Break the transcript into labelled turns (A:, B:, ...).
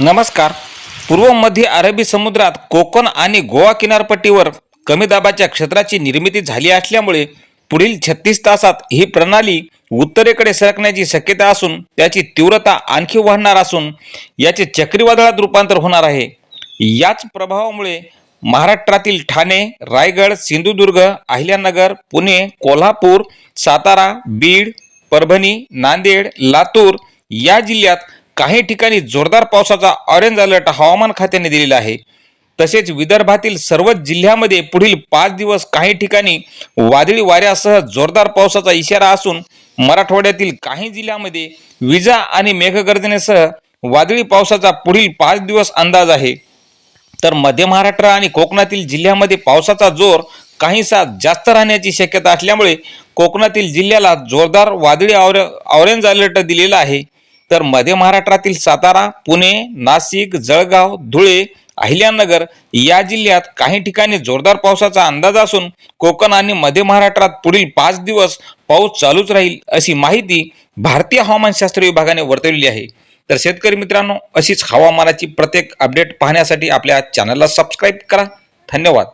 A: नमस्कार. पूर्व मध्य अरबी समुद्रात कोकण आणि गोवा किनारपट्टीवर कमी दाबाच्या क्षेत्राची निर्मिती झाली असल्यामुळे पुढील छत्तीस तासात ही प्रणाली उत्तरेकडे सरकण्याची शक्यता असून त्याची तीव्रता आणखी वाढणार असून याचे चक्रीवादळात रूपांतर होणार आहे. याच प्रभावामुळे महाराष्ट्रातील ठाणे रायगड सिंधुदुर्ग अहिल्यानगर पुणे कोल्हापूर सातारा बीड परभणी नांदेड लातूर या जिल्ह्यात काही ठिकाणी जोरदार पावसाचा ऑरेंज अलर्ट हवामान खात्याने दिलेला आहे. तसेच विदर्भातील सर्वच जिल्ह्यामध्ये पुढील पाच दिवस काही ठिकाणी वादळी वाऱ्यासह जोरदार पावसाचा इशारा असून मराठवाड्यातील काही जिल्ह्यामध्ये विजा आणि मेघगर्जनेसह वादळी पावसाचा पुढील पाच दिवस अंदाज आहे. तर मध्य महाराष्ट्र आणि कोकणातील जिल्ह्यामध्ये पावसाचा जोर काहीसा जास्त राहण्याची शक्यता असल्यामुळे कोकणातील जिल्ह्याला जोरदार वादळी ऑरे ऑरेंज अलर्ट दिलेला आहे. तर मध्य महाराष्ट्रातील सातारा पुणे नाशिक जळगाव धुळे अहिल्यानगर या जिल्ह्यात काही ठिकाणी जोरदार पावसाचा अंदाज असून कोकण आणि मध्य महाराष्ट्रात पुढील पाच दिवस पाऊस चालूच राहील अशी माहिती भारतीय हवामानशास्त्र विभागाने वर्तवली आहे. तर शेतकरी मित्रांनो अशीच हवामानाची प्रत्येक अपडेट पाहण्यासाठी आपल्या चॅनलला सबस्क्राईब करा. धन्यवाद.